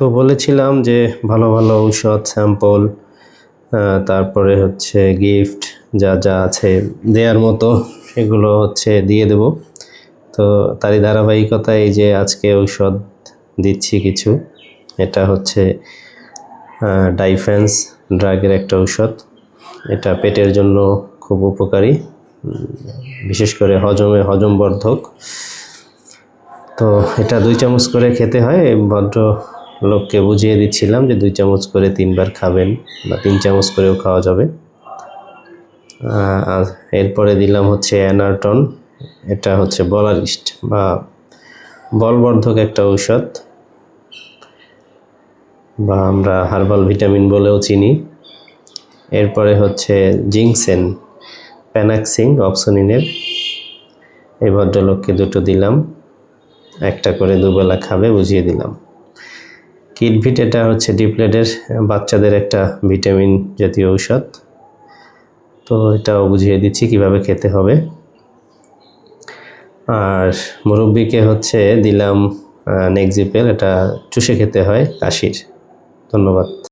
তো বলেছিলাম যে ভালো ভালো ঔষধ, স্যাম্পল তারপরে হচ্ছে গিফট যা যা আছে দেওয়ার মতো সেগুলো হচ্ছে দিয়ে দেব। তো তারই ধারাবাহিকতায় যে আজকে ঔষধ দিচ্ছি কিছু, এটা হচ্ছে ডাইফেন্স ড্রাগের একটা ঔষধ। এটা পেটের জন্য খুব উপকারী বিশেষ করে হজমে হজম বর্ধক তো এটা দুই চামচ করে খেতে হয়, ভদ্র লোককে বুঝিয়ে দিচ্ছিলাম যে দুই চামচ করে তিনবার খাবেন বা তিন চামচ করেও খাওয়া যাবে। এরপরে দিলাম হচ্ছে অ্যানারটন। এটা হচ্ছে বলারিস্ট বা বলবর্ধক একটা ঔষধ বা আমরা হার্বাল ভিটামিন বলেও চিনি। এরপরে হচ্ছে জিংসেন, প্যানাক্সিং অপসনিনের এই ভদ্রলোককে দুটো দিলাম, একটা করে দুবেলা খাবে বুঝিয়ে দিলাম। কিডভিট এটা হচ্ছে ডিপ্লেটের বাচ্চাদের একটা ভিটামিন জাতীয় ঔষধ। তো এটাও বুঝিয়ে দিচ্ছি কীভাবে খেতে হবে। আর মুরব্বীকে হচ্ছে দিলাম নেক্সিপেল এটা চুষে খেতে হয়, কাশির। ধন্যবাদ।